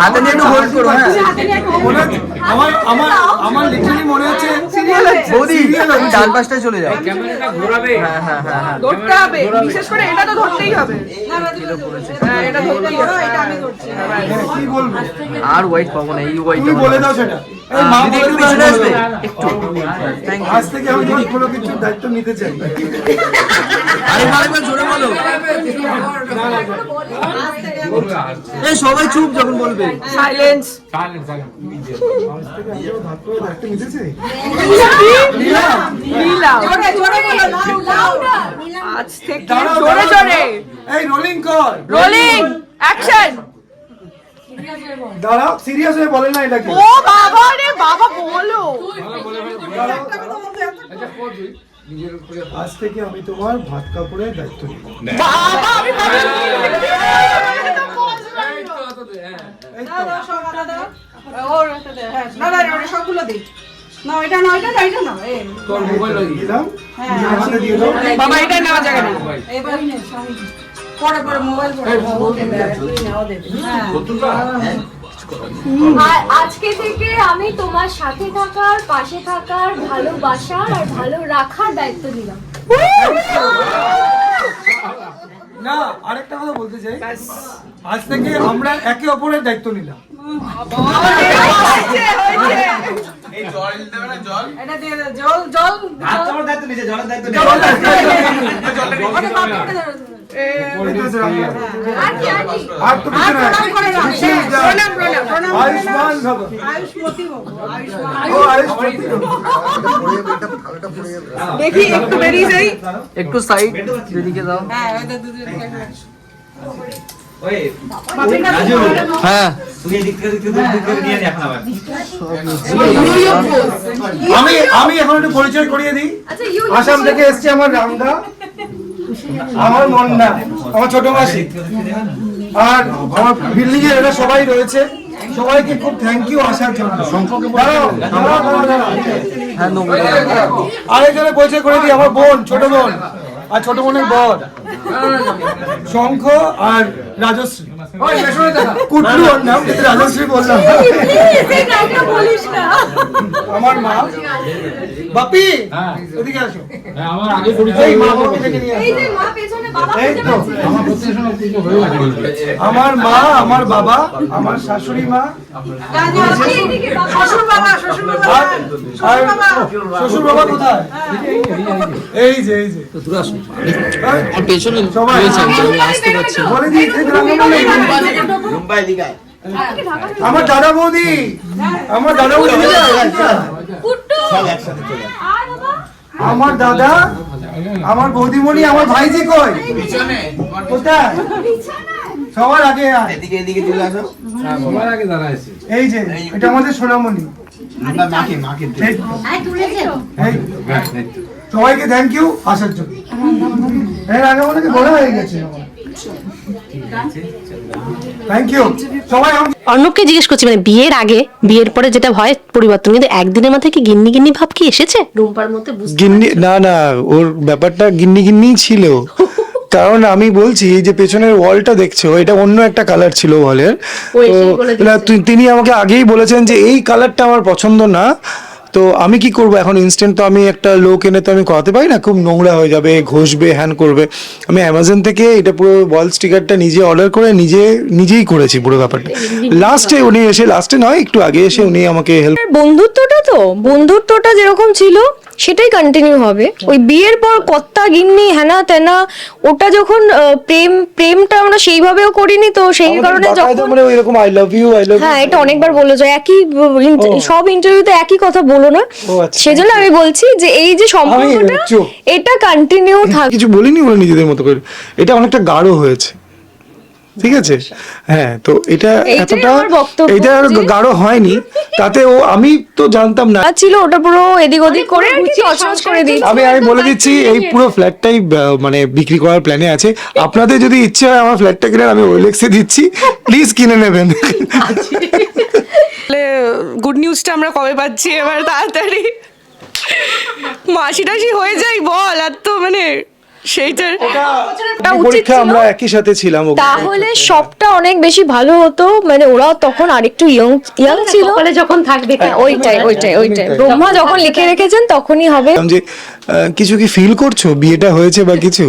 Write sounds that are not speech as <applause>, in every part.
হাতে নিয়ে একটু হোল্ড করো হ্যাঁ। আমার আমার আমার লিটারালি মনে হচ্ছে বৌদি ডান পাশটায় চলে যাও। ক্যামেরাটা ঘোরাবে। হ্যাঁ হ্যাঁ হ্যাঁ হ্যাঁ। ধরতে হবে। বিশেষ করে এটা তো ধরতেই হবে। হ্যাঁ এটা ধরতেই হবে। এটা আমি ধরছি। কি বলব? আর হোয়াইট পাবো না এই হোয়াইট তুমি বলে দাও সেটা। আজ থেকে আমি কোনো কিছুর দায়িত্ব নিতে চাই। আরেকবার জোরে বলো। এই সবাই চুপ যখন বলবে। সাইলেন্স আজ থেকে জোরে জোরে। এই রোলিং কর। রোলিং অ্যাকশন দাঁড়াও সিরিয়াস হয়ে বলে না এটাকে। ও বাবা রে বাবা বলো। আজ থেকে আমি তোমার ভাত কাপড়ের দায়িত্ব নিব। বাবা আমি এটা এটা এটা বাবা এটা নেওয়া যাবে না এবার নে, স্বামী। পরে পরে মোবাইল আজকে থেকে আমি তোমার সাথে থাকার পাশে থাকার ভালোবাসার আর ভালো রাখার দায়িত্ব নিলাম। না আরেকটা কথা বলতে চাই। আজ থেকে আমরা একে অপরের দায়িত্ব নিলাম। এটা দিয়ে দে, জল জল দেখি একটু বেরিয়ে যাই একটু সাইড হ্যাঁ। ওদের দুজন হ্যাঁ আমি আমি এখন একটু পরিচয় করিয়ে দিই। আচ্ছা আসাম থেকে এসছে আমার রামদা। আমার মন না, আমার ছোট মাসি। আর আমার বিল্ডিং এর এরা সবাই রয়েছে। সবাইকে খুব থ্যাংক ইউ আসার জন্য। আর আরেকজনের পরিচয় করে দিই, আমার বোন, ছোট বোন। আর ছোট বোনের বর। শঙ্খ আর রাজশ্রী। কুটলু ওর নাম কিন্তু রাজশ্রী বললাম। আমার মা। বাপি হ্যাঁ। এদিকে আসো। হ্যাঁ, আমার আগে হয়ে আমার হয়ে মা আমার বাবা আমার শাশুড়ি মা। শ্বশুর বাবা শ্বশুর বাবা। শ্বশুর কোথায়? এই যে এই যে। পেছনে সবাই আসতে পারছি। বলে দিই এই রান্নাবান্না আমার দাদা বৌদি। আমার দাদা বৌদি কুট্টু। আর বাবা? আমার দাদা আমার বৌদিমণি আমার ভাইজি কই? কোথায়? সবার আগে আয়। হ্যাঁ সবার আগে দাঁড়াইছি এই যে এটা আমাদের সোনামণি। এই- এই। সবাইকে থ্যাংক ইউ আসার জন্য। এর আগে অনেকে বড় হয়ে গেছে। থ্যাংক ইউ সবাই অর্ণবকে জিজ্ঞেস করছি মানে বিয়ের আগে বিয়ের পরে যেটা হয় পরিবর্তন কিন্তু একদিনের মাথায় কি গিন্নি গিন্নি ভাব কি এসেছে? রুম্পার মধ্যে গিন্নি না না ওর ব্যাপারটা গিন্নি গিন্নিই ছিল। <laughs> কারণ আমি বলছি যে পেছনের ওয়ালটা দেখছ এটা অন্য একটা কালার ছিল ওয়ালের। তি- তিনি আমাকে আগেই বলেছেন যে এই কালারটা আমার পছন্দ না। তো আমি কি করব? এখন ইনস্ট্যান্ট তো আমি একটা লোক এনে তো আমি করাতে পারি না। খুব নোংরা হয়ে যাবে, ঘষবে হ্যান করবে। আমি অ্যামাজন থেকে এটা পুরো বল স্টিকারটা নিজে অর্ডার করে নিজে, নিজেই করেছি পুরো ব্যাপারটা। লাস্টে উনি এসে লাস্টে নয়, একটু আগে এসে উনি আমাকে হেল্প বন্ধুত্বটা তো, বন্ধুত্বটা যেরকম ছিল সেটাই কন্টিনিউ হবে। ওই বিয়ের পর কত্তা গিন্নি হ্যানা তেনা ওটা যখন প্রেম প্রেমটা আমরা সেইভাবেও করিনি তো সেই কারণে যখন এরকম I love you I love হ্যাঁ এটা অনেকবার বলে যায় একই। সব ইন্টারভিউতে একই কথা বলো না। আচ্ছা। সেজন্য আমি বলছি যে এই যে সম্পর্কটা এটা কন্টিনিউ থাকবে কিছু বলিনি বলে নিজেদের মতো করে। এটা অনেকটা গাঢ় হয়েছে। ঠিক আছে? হ্যাঁ তো এটা এতটা আমার এটা আর গাঢ় হয়নি। তাতে ও আমি তো জানতাম না। ছিল ওটা পুরো এদিক ওদিক করে চচমচ করে দিই আমি আমি বলে দিচ্ছি এই পুরো ফ্ল্যাটটাই মানে বিক্রি করার প্ল্যানে আছে। আপনাদের যদি ইচ্ছে হয় আমার ফ্ল্যাটটা কিনে আমি ওয়েলেক্সে দিচ্ছি। প্লিজ কিনে নেবেন। গুড নিউজটা আমরা কবে পাচ্ছি এবার তাড়াতাড়ি? মাসি টাসি হয়ে যাই বল আর তো মানে সেইটার পরীক্ষা আমরা একই সাথে ছিলাম তাহলে সবটা অনেক বেশি ভালো হতো মানে ওরাও তখন আরেকটু ইয়ং ইয়ং ছিল। কপালে যখন থাকবে হ্যাঁ, ওইটাই ওইটাই ওইটাই। ব্রহ্মা যখন লিখে রেখেছেন তখনই হবে। যে আহ, কিছু কি ফিল করছ? বিয়েটা হয়েছে বা কিছু?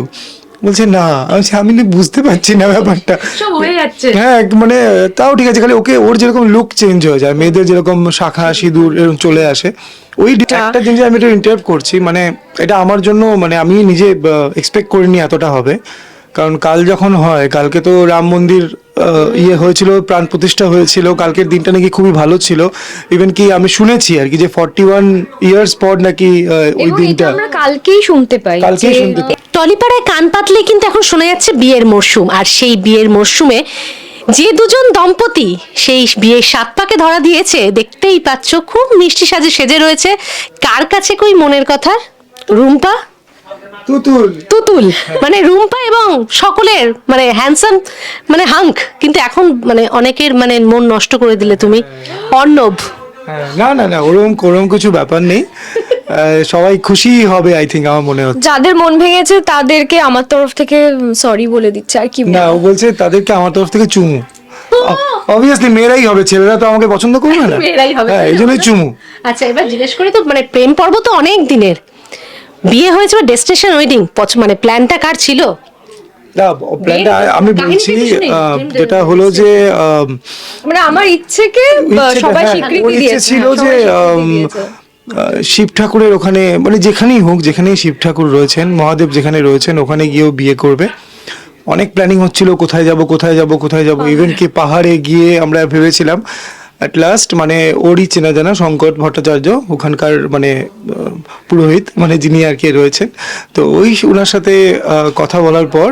বলছে না। আমি আমি বুঝতে পারছি না ব্যাপারটা। সব হয়ে হ্যাঁ মানে তাও ঠিক আছে খালি ওকে ওর যেরকম লুক চেঞ্জ হয়ে যায় মেয়েদের যেরকম শাখা সিঁদুর এরকম চলে আসে ওই একটা জিনিস আমি একটু ইন্টারাপ্ট করছি মানে এটা আমার জন্য মানে আমি নিজে এক্সপেক্ট করিনি এতটা হবে। কারণ কাল যখন হয় কালকে তো রাম মন্দির ইয়ে হয়েছিল প্রাণ প্রতিষ্ঠা হয়েছিল কালকের দিনটা নাকি খুবই ভালো ছিল। ইভেন কি আমি শুনেছি আর কি যে ফর্টি ওয়ান ইয়ার্স পর নাকি ওই দিনটা আমরা কালকেই শুনতে পাই কালকেই শুনতে পাই। টলিপাড়ায় কান পাতলে কিন্তু এখন শোনা যাচ্ছে বিয়ের মরশুম। আর সেই বিয়ের মরশুমে যে দুজন দম্পতি সেই বিয়ের সাত পাকে ধরা দিয়েছে দেখতেই পাচ্ছ খুব মিষ্টি সাজে সেজে রয়েছে। কার কাছে কই মনের কথা? রুম্পা? তুতুল। তুতুল। মানে রুম্পা এবং সকলের মানে হ্যান্ডসাম মানে হাঙ্ক কিন্তু এখন মানে অনেকের মানে মন নষ্ট করে দিলে তুমি। অর্ণব। হ্যাঁ, না না না ওরকম ওরকম কিছু ব্যাপার নেই। সবাই খুশি হবে আই থিঙ্ক আমার মনে হচ্ছে। যাদের মন ভেঙেছে তাদেরকে আমার তরফ থেকে সরি বলে দিচ্ছে আর কি না ও বলছে তাদেরকে আমার তরফ থেকে চুমু। অবভিয়াসলি মেয়েরাই হবে ছেলেরা তো আমাকে পছন্দ করবে না। <laughs> মেয়েরাই হবে। হ্যাঁ এই জন্যই চুমু। আচ্ছা এবার জিজ্ঞেস করি তো মানে প্রেম পর্ব তো অনেক দিনের। বিয়ে হয়েছে বা ডেস্টিনেশন ওয়েডিং মানে প্ল্যানটা কার ছিল? না প্ল্যানটা আমি বলছি যেটা হলো যে মানে আমার ইচ্ছেকে সবাই হ্যাঁ, স্বীকৃতি দিয়েছে ছিল হ্যাঁ, যে সবাই স্বীকৃতি দিয়েছে। আহ, শিব ঠাকুরের ওখানে মানে যেখানেই হোক যেখানেই শিব ঠাকুর রয়েছেন মহাদেব যেখানে রয়েছেন ওখানে গিয়েও বিয়ে করবে। অনেক প্ল্যানিং হচ্ছিল কোথায় যাব কোথায় যাব কোথায় যাব ইভেন কি পাহাড়ে গিয়ে আমরা ভেবেছিলাম অ্যাট লাস্ট মানে ওরই চেনা জানা শঙ্কর ভট্টাচার্য, ওখানকার মানে পুরোহিত মানে যিনি আর কি রয়েছেন। তো ওই ওনার সাথে কথা বলার পর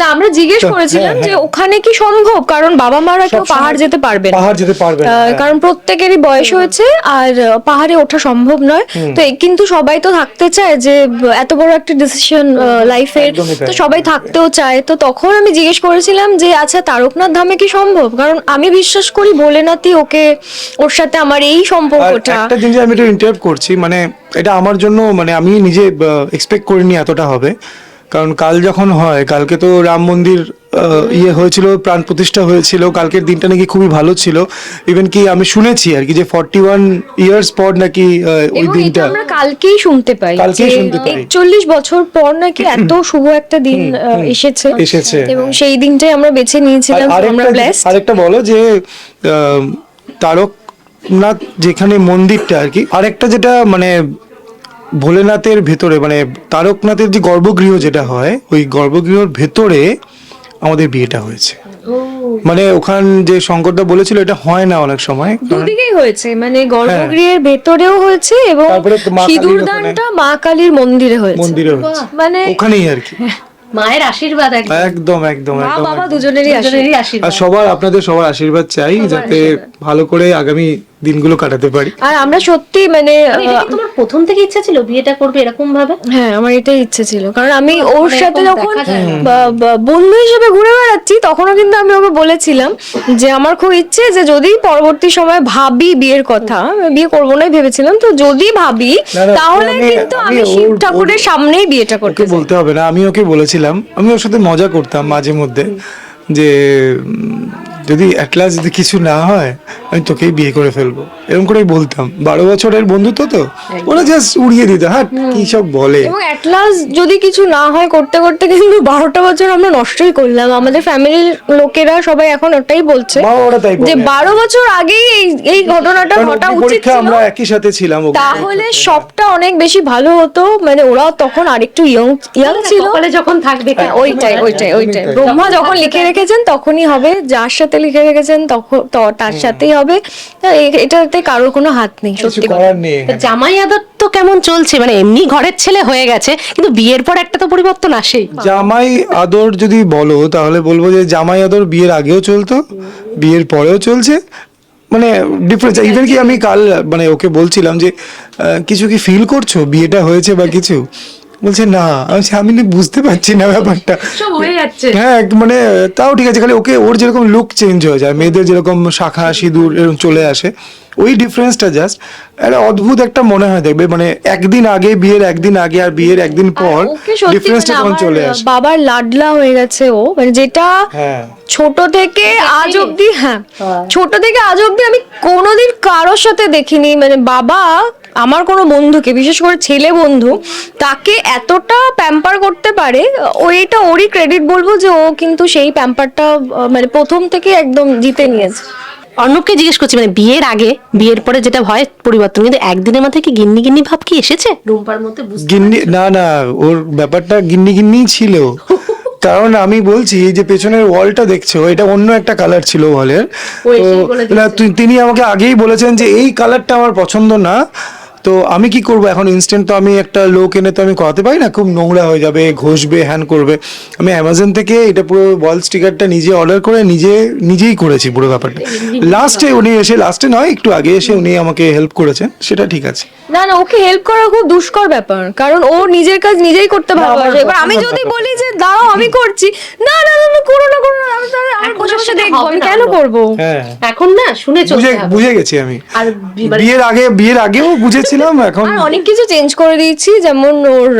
না আমরা জিজ্ঞেস করেছিলাম হ্যাঁ, যে হ্যাঁ। ওখানে কি সম্ভব? কারণ বাবা মারা কেউ পাহাড় যেতে পারবে না। পাহাড় যেতে পারবে হ্যাঁ। কারণ প্রত্যেকেরই বয়স হয়েছে আর পাহাড়ে ওঠা সম্ভব নয়। তো কিন্তু সবাই তো থাকতে চায় যে এত বড় একটা ডিসিশন লাইফের তো সবাই থাকতেও চায়। তো তখন আমি জিজ্ঞেস করেছিলাম যে আচ্ছা তারকনাথ ধামে কি সম্ভব? কারণ আমি বিশ্বাস করি বলে ভোলেনাথই ওকে ওর সাথে আমার এই সম্পর্কটা। একটা জিনিস আমি একটু ইন্টারাপ্ট করছি মানে এটা আমার জন্য মানে আমি নিজে এক্সপেক্ট করিনি এতটা হবে। কারণ কাল যখন হয় কালকে তো রাম মন্দির ইয়ে হয়েছিল প্রাণ প্রতিষ্ঠা হয়েছিল কালকের দিনটা নাকি খুবই ভালো ছিল। ইভেন কি আমি শুনেছি আর কি যে ফর্টি ওয়ান ইয়ার্স পর নাকি ওই দিনটা। আমরা কালকেই শুনতে পাই কালকেই শুনতে পাই। একচল্লিশ বছর পর নাকি এত শুভ একটা দিন এসেছে। এসেছে। এবং সেই দিনটাই আমরা বেছে নিয়েছিলাম আমরা আরেকটা ব্লেসড আরেকটা বলো যে আহ, তারকনাথ যেখানে মন্দিরটা আর কি আরেকটা যেটা মানে ভোলেনাথের ভেতরে মানে তারকনাথের যে গর্ভগৃহ যেটা হয় ওই গর্ভগৃহর ভেতরে আমাদের বিয়েটা হয়েছে। মানে ওখান যে শঙ্করদা বলেছিল এটা হয় না অনেক সময়। দুদিকেই হয়েছে মানে গর্ভগৃহের ভেতরেও হয়েছে এবং তো মা কালীর মন্দিরে হয়েছে। মন্দিরে হয়েছে। মানে ওখানেই আর কি। মায়ের আশীর্বাদ একদম একদম একদম মা বাবা দুজনেরই দুজনেরই আর সবার আপনাদের সবার আশীর্বাদ চাই যাতে ভালো করে আগামী দিনগুলো কাটাতে পারি। আর আমরা সত্যি মানে তোমার প্রথম থেকে ইচ্ছা ছিল বিয়েটা করবে এরকম ভাবে? হ্যাঁ আমার এটাই ইচ্ছে ছিল। কারণ আমি ওর মানে সাথে যখন বন্ধু হিসেবে ঘুরে বেড়াচ্ছি তখনও কিন্তু আমি ওকে বলেছিলাম যে আমার খুব ইচ্ছে যে যদি পরবর্তী সময় ভাবি বিয়ের কথা বিয়ে করব না ভেবেছিলাম তো যদি ভাবি তাহলে আমি- কিন্তু আমি আমি শিব ঠাকুরের সামনেই বিয়েটা করতে বলতে হবে না আমি ওকে বলেছিলাম। আমি ওর সাথে মজা করতাম মাঝে মধ্যে যে যদি অ্যাটলাস যদি কিছু না হয় আমি তোকেই বিয়ে করে ফেলব। এরকম করেই বলতাম। বারো বছরের বন্ধুত্ব তো? ওরা জাস্ট উড়িয়ে দিত। হ্যাঁ কি সব বলে? এবং অ্যাট লাস্ট যদি কিছু না হয় করতে করতে কিন্তু বারোটা বছর আমরা নষ্টই করলাম। আমাদের ফ্যামিলির লোকেরা সবাই এখন ওটাই বলছে মা ওরা তাই যে বারো বছর আগেই এই এই ঘটনাটা ঘটা উচিত ছিল। আমরা একই সাথে ছিলাম তাহলে সবটা অনেক বেশি ভালো হতো। মানে ওরা তখন আরেকটু ইয়ং ইয়ং ছিল। যখন থাকবে হ্যাঁ, ওইটাই ওইটাই ওইটাই। ব্রহ্মা যখন লিখে রেখেছেন তখনই হবে। যার সাথে লিখে রেখেছেন তখন তার সাথেই হবে। এটাতে কারোর কোনো হাত নেই সত্যি জামাই আদর তো কেমন চলছে? মানে এমনি ঘরের ছেলে হয়ে গেছে কিন্তু বিয়ের পর একটা তো পরিবর্তন আসেই। জামাই আদর যদি বলো তাহলে বলব যে জামাই আদর বিয়ের আগেও চলতো বিয়ের পরেও চলছে। মানে ডিফারেন্স ইভেন কি আমি কাল মানে ওকে বলছিলাম যে কিছু কি ফিল করছ? বিয়েটা হয়েছে বা কিছু? বলছে না। আমি বুঝতে পারছি না ব্যাপারটা। সব হয়ে যাচ্ছে। হ্যাঁ মানে তাও ঠিক আছে খালি ওকে ওর যেরকম লুক চেঞ্জ হয়ে যায় মেয়েদের যেরকম শাখা সিঁদুর এরকম চলে আসে ওই ডিফারেন্সটা জাস্ট একটা অদ্ভুত একটা মনে হয় দেখবে মানে একদিন আগে বিয়ের একদিন আগে আর বিয়ের একদিন পর ডিফারেন্সটা মানে তখন চলে আসে। বাবার লাডলা হয়ে গেছে ও মানে যেটা হ্যাঁ। ছোট থেকে আজ অব্দি হ্যাঁ ছোট থেকে আজ অব্দি আমি কোনোদিন কারোর সাথে দেখিনি মানে বাবা আমার কোনো বন্ধুকে বিশেষ করে ছেলে বন্ধু তাকে এতটা প্যাম্পার করতে পারে ওইটা ওরই ক্রেডিট বলব যে ও কিন্তু সেই প্যাম্পারটা মানে প্রথম থেকে একদম জিতে নিয়েছে। অর্ণবকে জিজ্ঞেস করছি মানে বিয়ের আগে বিয়ের পরে যেটা হয় পরিবর্তন কিন্তু একদিনের মাথায় কি গিন্নি গিন্নি ভাব কি এসেছে? রুম্পার মধ্যে গিন্নি না। না ওর ব্যাপারটা গিন্নি গিন্নি ছিল। <laughs> কারণ আমি বলছি এই যে পেছনের ওয়ালটা দেখছ এটা অন্য একটা কালার ছিল ওয়ালের তো না, তুই- তিনি আমাকে আগেই বলেছেন যে এই কালারটা আমার পছন্দ না। তো আমি কি করব? এখন ইনস্ট্যান্ট তো আমি একটা লোক এনে তো আমি করাতে পারি না। খুব নোংরা হয়ে যাবে ঘষবে হ্যান করবে। আমি অ্যামাজন থেকে এটা পুরো ওয়াল স্টিকারটা নিজে অর্ডার করে নিজে নিজেই করেছি পুরো ব্যাপারটা। লাস্টে উনি এসে লাস্টে নয় একটু আগে এসে উনি আমাকে হেল্প করেছেন সেটা ঠিক আছে। না না ওকে হেল্প করা খুব দুষ্কর ব্যাপার কারণ ও নিজের কাজ নিজেই করতে ভালোবাসে। এবার আমি যদি বলি যে দাও আমি করছি। না না না না, করো না করো না আমি তাহলে আমি বসে বসে দেখব আমি কেন আরও। করব? হ্যাঁ। এখন না শুনে বুঝে চলতে বুঝে গেছি আমি। আর বিয়ের আগে বিয়ের আগেও বুঝেছিলাম এখন আর অনেক কিছু চেঞ্জ করে দিয়েছি যেমন ওর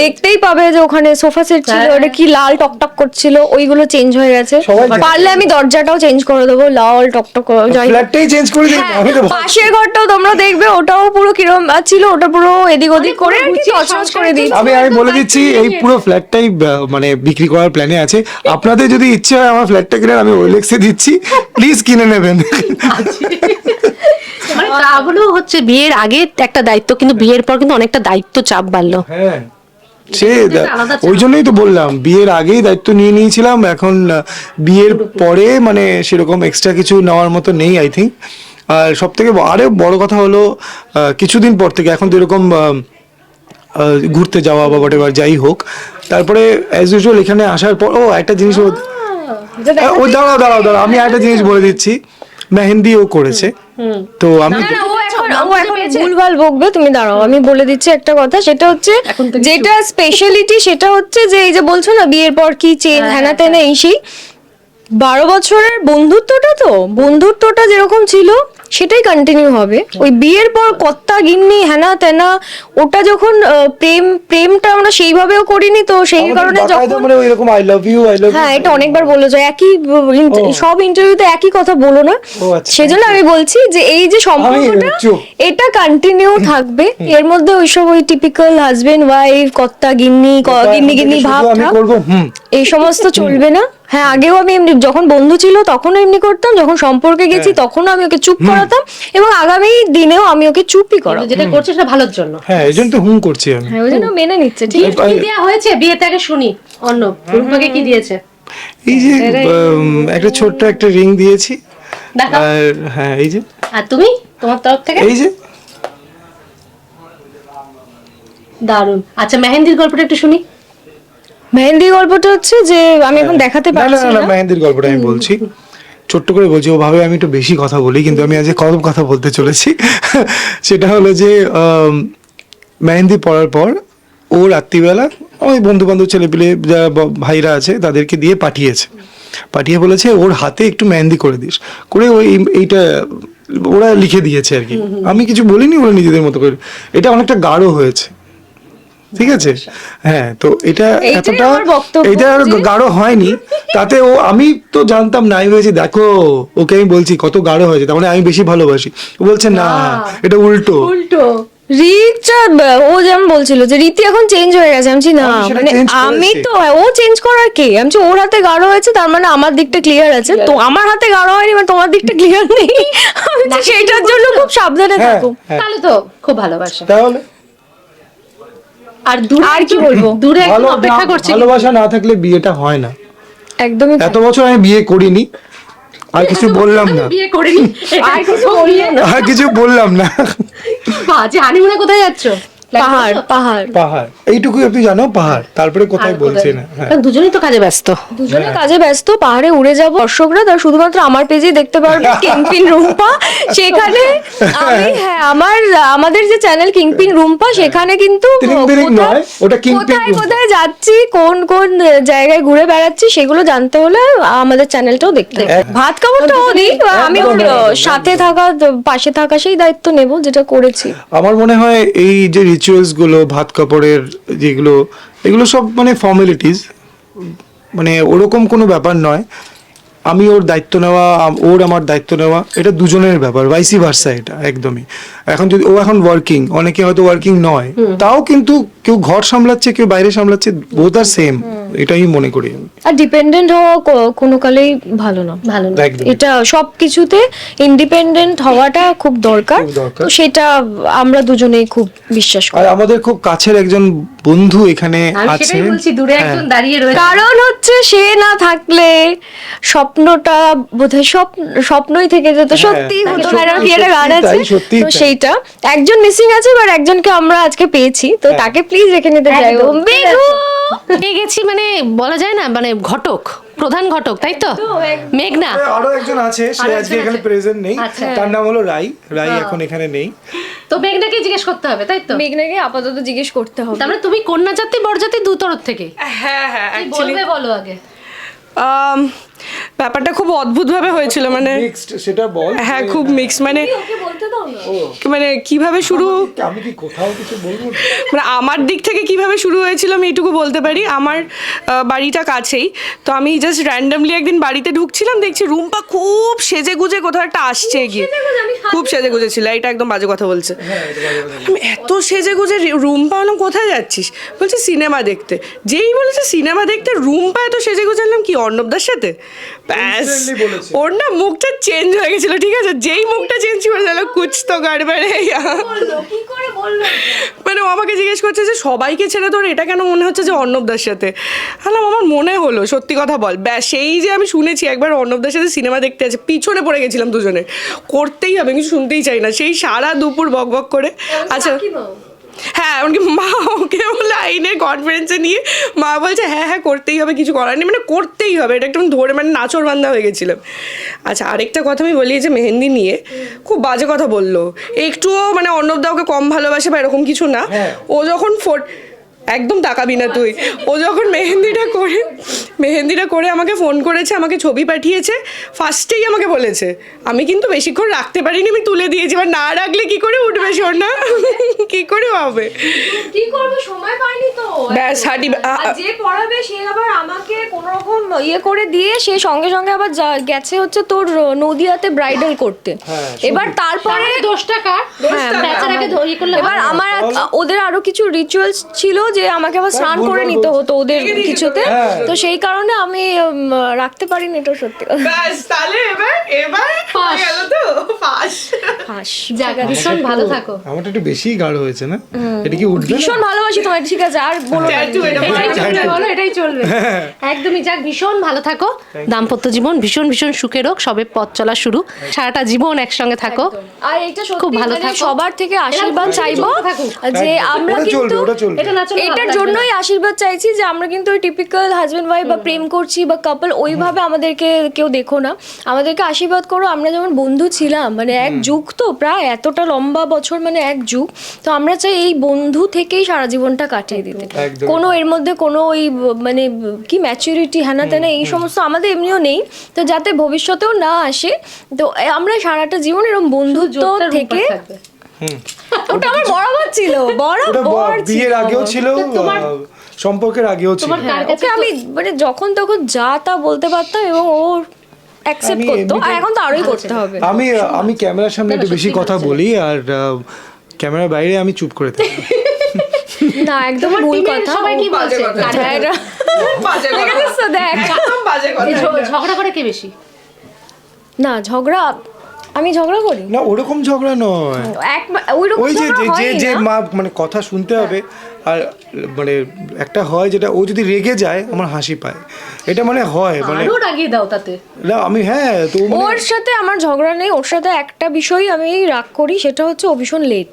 দেখতেই পাবে যে ওখানে সোফা সেট ছিল হ্যাঁ। ওটা কি লাল টকটক করছিল ওইগুলো চেঞ্জ হয়ে গেছে। পারলে আমি দরজাটাও চেঞ্জ করে দেবো লাল টকটক। ফ্ল্যাটটাই চেঞ্জ করে দিই হ্যাঁ, পাশের ঘরটাও তোমরা দেখবে ওটাও পুরো কিরম ছিল ওটা পুরো এদিক ওদিক করে আর করে দিই আমি আমি বলে দিচ্ছি এই পুরো ফ্ল্যাটটাই মানে বিক্রি করার প্ল্যানে আছে। আপনাদের যদি ইচ্ছে হয় আমার ফ্ল্যাটটা কিনে আমি ওয়েলেক্সে দিচ্ছি। প্লিজ কিনে নেবেন। <laughs> মানে তাহলেও হচ্ছে বিয়ের আগে একটা দায়িত্ব কিন্তু বিয়ের পর কিন্তু অনেকটা দায়িত্ব চাপ বাড়লো। হ্যাঁ। সে। ওই জন্যই তো বললাম বিয়ের আগেই দায়িত্ব নিয়ে নিয়েছিলাম এখন বিয়ের পরে মানে সেরকম এক্সট্রা কিছু নেওয়ার মতো নেই আই থিঙ্ক আর সব থেকে আরও বড় কথা হলো কিছুদিন পর থেকে এখন তো এরকম আহ, আহ, ঘুরতে যাওয়া বা এবার যাই হোক তারপরে অ্যাজ ইউজুয়াল এখানে আসার পর ও একটা জিনিস ও দাঁড়াও দাঁড়াও দাঁড়াও আমি একটা জিনিস বলে দিচ্ছি মেহেন্দি ও করেছে তো আমি ও এখন ভুলভাল বকবে তুমি দাঁড়াও আমি বলে দিচ্ছি একটা কথা সেটা হচ্ছে যেটা স্পেশালিটি সেটা হচ্ছে যে এই যে বলছো না বিয়ের পর কি চেন হ্যানা তেনা এই সেই বারো বছরের বন্ধুত্বটা তো বন্ধুত্বটা যেরকম ছিল সেটাই কন্টিনিউ হবে। ওই বিয়ের পর কত্তা গিন্নি হ্যানা তেনা ওটা যখন প্রেম প্রেমটা আমরা সেইভাবেও করিনি তো সেই কারণে যখন মানে ওইরকম I love you I love হ্যাঁ এটা অনেকবার বলে যায় একই। সব ইন্টারভিউতে একই কথা বলো না। আচ্ছা। সেজন্য আমি বলছি যে এই যে সম্পর্কটা এটা কন্টিনিউ থাকবে। এর মধ্যে ওইসব ওই টিপিক্যাল হাজবেন্ড ওয়াইফ কত্তা গিন্নি গিন্নি গিন্নি ভাব আমি হুম। এই সমস্ত চলবে না। হ্যাঁ আগেও আমি এমনি যখন বন্ধু ছিল তখনও এমনি করতাম যখন সম্পর্কে গেছি তখনও আমি ওকে চুপ করাতাম এবং আগামী দিনেও আমি ওকে চুপই করাবো। যেটা করছে সেটা ভালোর জন্য। হ্যাঁ এই জন্য তো হুম করছি আমি। হ্যাঁ ওই জন্য মেনে নিচ্ছে ঠিক কি দেওয়া হয়েছে? বিয়েতে আগে শুনি। অন্য রুম্পাকে কি দিয়েছে? এই যে একটা ছোট্ট একটা রিং দিয়েছি। আর হ্যাঁ এই যে। আর তুমি? তোমার তরফ থেকে? এই যে। দারুণ আচ্ছা মেহেন্দির গল্পটা একটু শুনি। মেহেন্দি গল্পটা হচ্ছে যে আমি এখন দেখাতে না না পারছি না, না। মেহেন্দির গল্পটা আমি বলছি। ছোট্ট করে বলছি ও ভাবে আমি একটু বেশি কথা বলি কিন্তু আমি আজ কম কথা বলতে চলেছি। <laughs> সেটা হলো যে মেহেন্দি পড়ার পর ও রাত্রিবেলা ওই বন্ধু বান্ধব ছেলেপিলে যারা ভাইরা আছে তাদেরকে দিয়ে পাঠিয়েছে। পাঠিয়ে বলেছে ওর হাতে একটু মেহেন্দি করে দিস। করে ওই এইটা ওরা লিখে দিয়েছে আর কি। আমি কিছু বলিনি ওরা নিজেদের মতো করে। এটা অনেকটা গাঢ় হয়েছে। ঠিক আছে? হ্যাঁ তো এটা এতটা এটা আর গাঢ় হয়নি। তাতে ও আমি তো জানতাম নাই হয়েছে দেখো ওকে আমি বলছি কত গাঢ় হয়েছে তার মানে আমি বেশি ভালোবাসি। ও বলছে না এটা উল্টো। উল্টো। রিচা ও যেমন বলছিল যে রীতি এখন চেঞ্জ হয়ে গেছে। আমি না মানে আমি তো হ্যাঁ, ও চেঞ্জ করার কে? আমি ওর হাতে গাঢ় হয়েছে তার মানে আমার দিকটা ক্লিয়ার আছে। তো আমার হাতে গাঢ় হয়নি মানে তোমার দিকটা ক্লিয়ার নেই। আমি সেটার জন্য খুব সাবধানে হ্যাঁ থাকো। হ্যাঁ। তাহলে তো খুব ভালোবাসা। তাহলে? আর দূরে আর কি বলব? দূরে একদম অপেক্ষা না- করছে ভালোবাসা না থাকলে বিয়েটা হয় না। একদমই এত বছর আমি বিয়ে করিনি আর কিছু বললাম না। বিয়ে করিনি। আর কিছু বললাম না। আর কিছু বললাম না। বাজে হানিমুনে কোথায় যাচ্ছ? পাহাড় <laughs> পাহাড়। পাহাড়। এইটুকুই আপনি জানো পাহাড়। তারপরে কোথায় বলছে না হ্যাঁ। দুজনেই তো কাজে ব্যস্ত। দুজনে কাজে ব্যস্ত পাহাড়ে উড়ে যাব। দর্শকরা তার শুধুমাত্র আমার পেজেই দেখতে পারবে <laughs> কিংপিন রুম্পা। সেখানে আমি হ্যাঁ আমার আমাদের যে চ্যানেল কিংপিন রুম্পা সেখানে কিন্তু কোথায়- ওটা কিংপিন কোথায় যাচ্ছি কোন কোন জায়গায় ঘুরে বেড়াচ্ছি সেগুলো জানতে হলে আমাদের চ্যানেলটাও দেখতে ভাত কাপড়টা ও দিই আমি ওর সাথে থাকা পাশে থাকা সেই দায়িত্ব নেব যেটা করেছি। আমার মনে হয় এই যে রিচুয়ালসগুলো ভাত কাপড়ের যেগুলো এগুলো সব মানে ফর্মালিটিস মানে ওরকম কোনো ব্যাপার নয়। আমি ওর দায়িত্ব নেওয়া ওর আমার দায়িত্ব নেওয়া এটা দুজনের ব্যাপার ভাইসি ভার্সা এটা একদমই। এখন যদি ও এখন ওয়ার্কিং অনেকে হয়তো ওয়ার্কিং নয়। তাও কিন্তু কেউ ঘর সামলাচ্ছে কেউ বাইরে সামলাচ্ছে বোথ আর সেম এটাই মনে করি আমি। আর ডিপেন্ডেন্ট হওয়া কোনো কালেই ভালো না। ভালো না। এটা সব কিছুতে ইন্ডিপেন্ডেন্ট হওয়াটা খুব দরকার। তো সেটা আমরা দুজনেই খুব বিশ্বাস করি। আর আমাদের খুব কাছের একজন বন্ধু এখানে আছে সেটাই বলছি দূরে হ্যাঁ। একজন দাঁড়িয়ে রয়েছে। কারণ হচ্ছে সে না থাকলে স্বপ্নটা বোধহয় স্বপ্ন স্বপ্নই থেকে যেত। সত্যি হ্যাঁ, হতো সত্যি, ম্যাডাম একটা গান আছে। তো সেইটা। একজন মিসিং আছে এবার একজনকে আমরা আজকে পেয়েছি। তো হ্যাঁ। তাকে প্লিজ রেখে নিতে চাই একদম। বিঘু পেয়ে গেছি মানে বলা যায় না মানে ঘটক প্রধান ঘটক তাই তো? মেঘনা। আরও একজন আছে সে আজকে এখানে প্রেজেন্ট নেই। আচ্ছা। তার নাম হলো রাই। রাই এখন এখানে নেই। তো মেঘনাকে জিজ্ঞেস করতে হবে তাই তো? মেঘনাকে আপাতত জিজ্ঞেস করতে হবে। তাহলে মানে তুমি কন্যা জাতি বরজাতি দু তরফ থেকে? হ্যাঁ হ্যাঁ বলবে বলো আগে? ব্যাপারটা খুব অদ্ভুত ভাবে হয়েছিল মানে নেক্সট সেটা বল। হ্যাঁ খুব মিক্স মানে মানে কীভাবে শুরু আমি কি কোথাও কিছু বলব? মানে আমার দিক থেকে কীভাবে শুরু হয়েছিল আমি এইটুকু বলতে পারি। আমার বাড়িটা কাছেই। তো আমি জাস্ট র্যান্ডামলি একদিন বাড়িতে ঢুকছিলাম দেখছি রুম্পা খুব সেজে গুজে কোথাও একটা আসছে এগিয়ে খুব সেজে গুজে ছিল এটা একদম বাজে কথা বলছে। আমি এত সেজে গুজে রুম্পা বললাম কোথায় যাচ্ছিস? বলছে সিনেমা দেখতে। যেই বলেছে সিনেমা দেখতে? রুম্পা এত সেজে গুজে এলাম কি অর্ণবদার সাথে? ব্যাস। ওর না মুখটা চেঞ্জ হয়ে গেছিল ঠিক আছে? যেই মুখটা চেঞ্জ করে দিল কুচ তো গাড়বাড়ে কি করে বলল? মানে ও আমাকে জিজ্ঞেস করছে যে সবাইকে ছেড়ে তোর এটা কেন মনে হচ্ছে যে অর্ণবদার সাথে? আলাম আমার মনে হলো সত্যি কথা বল। ব্যাস সেই যে আমি শুনেছি একবার অর্ণবদার সাথে সিনেমা দেখতে আছে পিছনে পড়ে গেছিলাম দুজনে। করতেই হবে কিছু শুনতেই চাই না। সেই সারা দুপুর বক বক করে। আচ্ছা। হ্যাঁ এমনকি মা ওকে লাইনে কনফারেন্সে নিয়ে। মা বলছে হ্যাঁ হ্যাঁ করতেই হবে কিছু করার নেই। মানে করতেই হবে এটা একদম ধরে মানে নাচর বান্ধা হয়ে গেছিলাম। আচ্ছা আরেকটা কথা আমি বলি যে মেহেন্দি নিয়ে খুব বাজে কথা বলল। একটুও মানে অর্ণবদা ওকে কম ভালোবাসে বা এরকম কিছু না। ও যখন ফোট একদম তাকাবি না তুই। ও যখন মেহেন্দিটা করে মেহেন্দিটা করে আমাকে ফোন করেছে আমাকে ছবি পাঠিয়েছে ফার্স্টেই আমাকে বলেছে। আমি কিন্তু বেশিক্ষণ রাখতে পারিনি আমি তুলে দিয়েছি। এবার না রাখলে কি করে উঠবে সোনা? কি করে হবে? কি করব সময় পাইনি তো। ব্যাস, হাঁটি যে পড়াবে সে আবার আমাকে কোন রকম ইয়ে করে দিয়ে সে সঙ্গে সঙ্গে আবার যা- গেছে হচ্ছে তোর নদিয়াতে ব্রাইডাল করতে। এবার তারপরে দশ টাকা হ্যাঁ, এবার আমার ওদের আরও কিছু রিচুয়ালস ছিল যে আমাকে আবার স্নান করে নিতে হতো ওদের কিছুতে। তো সেই কারণে আমি রাখতে পারিনি এটা সত্যি। ব্যাস তাহলে এবার এবার। গেল তো? পাস হাস জায়গা ভীষণ ভালো থাকো। আমারটা একটু বেশি গাঢ় হয়েছে না? এটা কি উঠবে ভীষণ ভালোবাসি তোমায় ঠিক আছে আর বলো এটাই বলো। চলবে। বলো এটাই চলবে। একদমই যাক ভীষণ ভালো থাকো। দাম্পত্য জীবন ভীষণ ভীষণ সুখের হোক সবে পথ চলা শুরু। সারাটা জীবন একসঙ্গে থাকো। আর এটা সত্যি খুব ভালো মানে থাকো। সবার থেকে আশীর্বাদ চাইব যে আমরা কিন্তু এটা না এটার জন্যই আশীর্বাদ চাইছি যে আমরা কিন্তু ওই টিপিক্যাল হাজব্যান্ড ওয়াইফ বা প্রেম করছি বা কাপল ওইভাবে আমাদেরকে কেউ দেখো না। আমাদেরকে আশীর্বাদ করো আমরা যেমন বন্ধু ছিলাম মানে এক যুগ তো প্রায় এতটা লম্বা বছর মানে এক যুগ। তো আমরা চাই এই বন্ধু থেকেই সারা জীবনটা কাটিয়ে দিতে। কোনো এর মধ্যে কোনো ওই মানে কি ম্যাচুরিটি হ্যানা ত্যানা এই সমস্ত আমাদের এমনিও নেই। তো যাতে ভবিষ্যতেও না আসে তো আমরা সারাটা জীবন এরকম বন্ধুত্ব থেকে ওটা আমার বরাবর ছিল বরাবর বিয়ের আগেও ছিল তোমার- সম্পর্কের আগেও ছিল। তোমার কার কাছে ওকে আমি মানে যখন তখন যা তা বলতে পারতাম এবং ও অ্যাকসেপ্ট করতো। আর এখন তো আরোই করতে হবে। আমি আমি ক্যামেরার সামনে একটু বেশি কথা বলি আর ক্যামেরার বাইরে আমি চুপ করে থাকি। <laughs> না একদম ভুল কথা। সবাই কি বলছে? কথা। কার হ্যাঁ, কাছে? এটা- বাজে কথা। দেখেছিস দেখ বাজে কথা। ঝগড়া করে কে বেশি? না ঝগড়া আমি ঝগড়া করি? না ওরকম ঝগড়া নয়। এক ওইরকম ওই যে যে যে। মা মানে কথা শুনতে হবে আর মানে একটা হয় যেটা ও যদি রেগে যায় আমার হাসি পায়। এটা মানে হয় মানে আরও রাগিয়ে দাও তাতে। না আমি হ্যাঁ তো মানে ওর সাথে আমার ঝগড়া নেই ওর সাথে একটা বিষয় আমি রাগ করি সেটা হচ্ছে ও ভীষণ লেট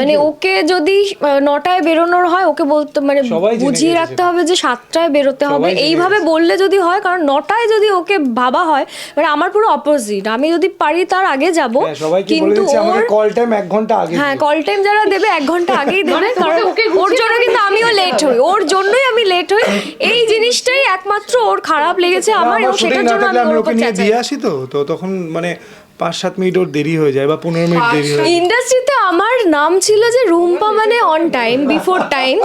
মানে ওকে যদি নটায় বেরোনোর হয় ওকে বলতে মানে বুঝিয়ে রাখতে হবে যে সাতটায় বেরোতে হবে। এইভাবে বললে যদি হয় কারণ নটায় যদি ওকে ভাবা হয় মানে আমার পুরো অপোজিট আমি যদি পারি তার আগে যাব হ্যাঁ, কিন্তু ওর কল টাইম এক ঘণ্টা আগে হ্যাঁ কল টাইম যারা দেবে এক ঘণ্টা আগেই <laughs> দেবে কারণ ওর জন্য কিন্তু আমিও লেট হই। ওর জন্যই আমি লেট হই। এই জিনিসটাই একমাত্র ওর খারাপ লেগেছে। আমার এবং সেটার জন্য আমি আমি ওকে নিয়ে দিয়ে আসি তো তো তখন মানে পাঁচ সাত মিনিট ওর দেরি হয়ে যায় বা পনেরো মিনিট দেরি হয়ে যায়। ইন্ডাস্ট্রিতে আমার নাম ছিল যে রুম্পা মানে অন টাইম বিফোর টাইম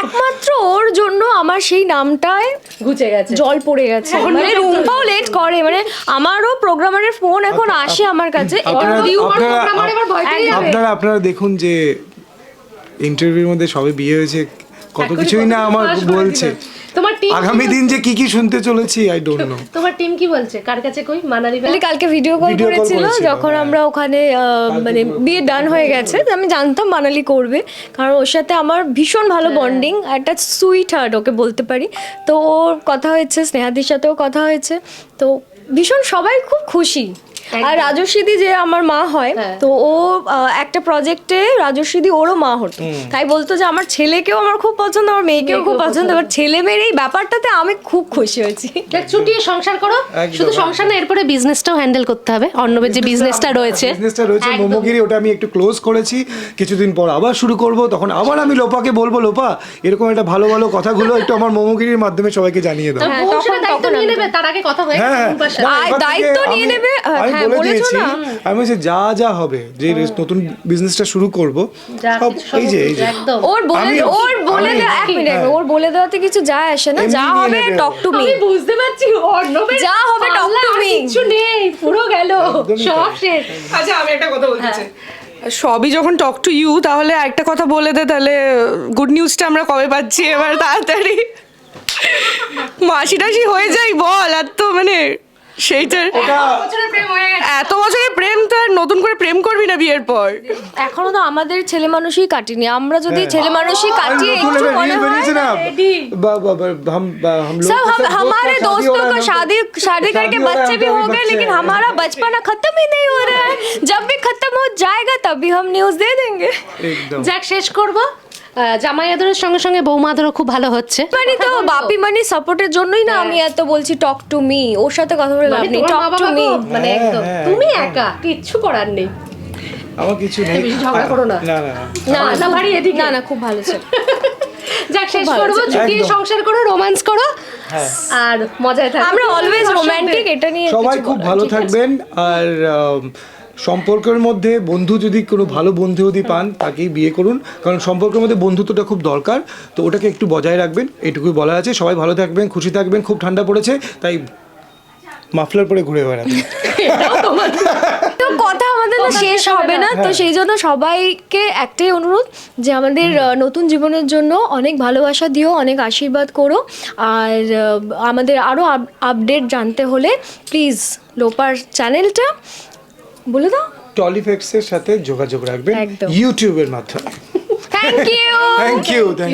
একমাত্র ওর জন্য আমার সেই নামটায় ঘুচে গেছে। জল পড়ে গেছে। মানে রুম্পাও লেট করে মানে আমারও প্রোগ্রামারের ফোন এখন আসে আমার কাছে। আপনারা আপনারা আমার এবার ভয় পেয়ে যাবে। আপনারা আপনারা দেখুন যে ইন্টারভিউর মধ্যে সবে বিয়ে হয়েছে কত কিছুই না আমার বলছে। তোমার টিম আগামী দিন যে কি কি শুনতে চলেছি আই ডোন্ট নো তোমার টিম কি বলছে? কার কাছে কই? মানালি বলে কালকে ভিডিও কল করেছিল যখন হ্যাঁ। আমরা ওখানে আহ, মানে বিয়ে ডান হয়ে গেছে তো আমি জানতাম মানালি করবে কারণ ওর সাথে আমার ভীষণ ভালো হ্যাঁ। বন্ডিং একটা সুইট হার্ট ওকে বলতে পারি। তো ওর কথা হয়েছে স্নেহাদির সাথেও কথা হয়েছে তো ভীষণ সবাই খুব খুশি। আর রাজস্বীদি যে আমার মা হয় হ্যাঁ। তো ও একটা প্রজেক্টে রাজস্বীদি ওরও মা হতো। তাই বলতো যে আমার ছেলেকেও আমার খুব পছন্দ আমার মেয়েকেও খুব পছন্দ। এবার ছেলে মেয়ের এই ব্যাপারটাতে আমি খুব খুশি হয়েছি। দেখ ছুটিয়ে সংসার করো। শুধু সংসার না এরপরে বিজনেসটাও হ্যান্ডেল করতে হবে। অর্ণবের যে বিজনেসটা রয়েছে। বিজনেসটা রয়েছে। মোমোগিরি ওটা আমি একটু ক্লোজ করেছি। কিছুদিন পর আবার শুরু করব। তখন আবার আমি লোপাকে বলব লোপা এরকম একটা ভালো ভালো কথাগুলো একটু আমার মোমোগিরির মাধ্যমে সবাইকে জানিয়ে দাও। হ্যাঁ, সেটা দায়িত্ব নিয়ে নেবে। তার আগে কথা হয়ে। হ্যাঁ হ্যাঁ। দায়িত্ব নিয়ে নেবে, হ্যাঁ, আমি হ্যাঁ, বলে বলেছ দিয়েছি। আমি বলছি যা যা হবে যে নতুন বিজনেসটা শুরু করব সব এই যে এই যে। ওর বলে ওর বলে দেওয়া এক মিনিট হ্যাঁ। ওর বলে দেওয়াতে কিছু যায় আসে না? যা হবে টক টু মি আমি বুঝতে পারছি অর্ণবের যা হবে to আর me। কিচ্ছু নেই পুরো গেল। সব শেষ। আচ্ছা আমি একটা কথা বলতে চাই। সবই যখন টক টু ইউ তাহলে একটা কথা বলে দে তাহলে গুড নিউজটা আমরা কবে পাচ্ছি এবার তাড়াতাড়ি? মাসি টাসি হয়ে যাই বল আর তো মানে সেইটার এত বছরের প্রেম তো আর নতুন করে প্রেম করবি না বিয়ের পর এখনো তো আমাদের ছেলে মানুষই কাটিনি আমরা যদি হ্যাঁ। ছেলে মানুষই আর কাটিয়ে নতুন একটু এবার মনে reel হয় বেরিয়েছে না বা- বা- বা- हम हम लोग सब के हम साथ हमारे दोस्त का दोस्तों हो को रहा है, शादी शादी करके हो रहा है, बच्चे भी हमको हो भी गए बच्चे लेकिन हैं। हमारा बचपना खत्म ही नहीं हो रहा है जब भी खत्म हो जाएगा तभी हम न्यूज दे देंगे একদম যাক শেষ করব আহ, জামাই আদরের সঙ্গে সঙ্গে বৌমা আদরও খুব ভালো হচ্ছে। মানে তো বাপি মানে সাপোর্টের জন্যই না আমি এত বলছি টক টু মি ওর সাথে কথা বলে লাভ মানে নেই টক টু মি মানে হ্যাঁ, একদম। হ্যাঁ, তুমি একা কিচ্ছু করার নেই। আমার কিছু নেই। বেশি ঝগড়া করো না। না না না। না মাথা ভারী এদিকে। না না খুব ভালো ছিল <laughs> যাক শেষ করব আছে। সংসার করো রোমান্স করো। আর মজায় থাকো। আমরা অলওয়েজ রোমান্টিক এটা নিয়ে সবাই খুব ভালো থাকবেন। আর সম্পর্কের মধ্যে বন্ধু যদি কোনো ভালো বন্ধু যদি পান তাকেই বিয়ে করুন। কারণ সম্পর্কের মধ্যে বন্ধুত্বটা খুব দরকার। তো ওটাকে একটু বজায় রাখবেন এটুকুই বলা আছে। সবাই ভালো থাকবেন খুশি থাকবেন খুব ঠান্ডা পড়েছে তাই মাফলার পরে ঘুরে বেড়াবেন। তো কথা আমাদের না শেষ হবে না তো সেই জন্য সবাইকে একটাই অনুরোধ যে আমাদের নতুন জীবনের জন্য অনেক ভালোবাসা দিও অনেক আশীর্বাদ করো। আর আমাদের আরও আপডেট জানতে হলে প্লিজ লোপার চ্যানেলটা বলে দাও। টলিফেক্সের সাথে যোগাযোগ রাখবেন ইউটিউবের মাধ্যমে। Thank you thank you